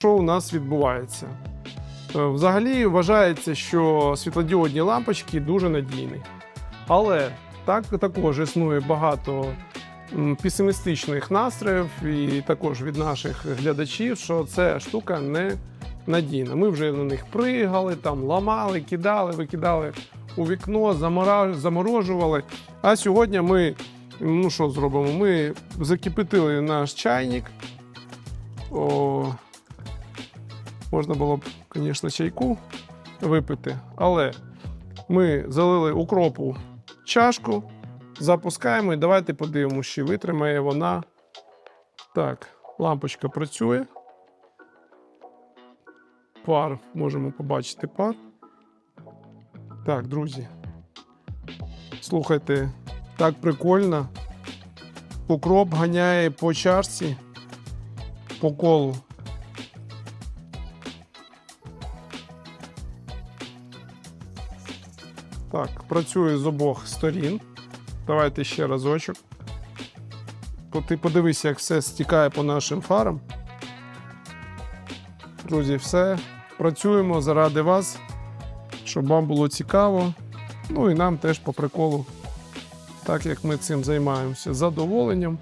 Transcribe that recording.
Що у нас відбувається? Е, Взагалі вважається, що світлодіодні лампочки дуже надійні. Але так також існує багато песимістичних настроїв, і також від наших глядачів, що ця штука не надійна. Ми вже на них пригали, там ламали, кидали, викидали у вікно, заморожували. А сьогодні ми ну що зробимо? Ми закипятили наш чайник. О, можна було б, звісно, чайку випити, але ми залили укропу чашку, запускаємо і давайте подивимося, чи витримає вона. Так, лампочка працює. Пар, можемо побачити пар. Так, друзі. Слухайте, так прикольно. Укроп ганяє по чашці, по колу. Так, працює з обох сторін. Давайте ще разочок. Ти подивися, як все стікає по нашим фарам. Друзі, все. Працюємо заради вас, щоб вам було цікаво. Ну і нам теж по приколу, так як ми цим займаємося задоволенням.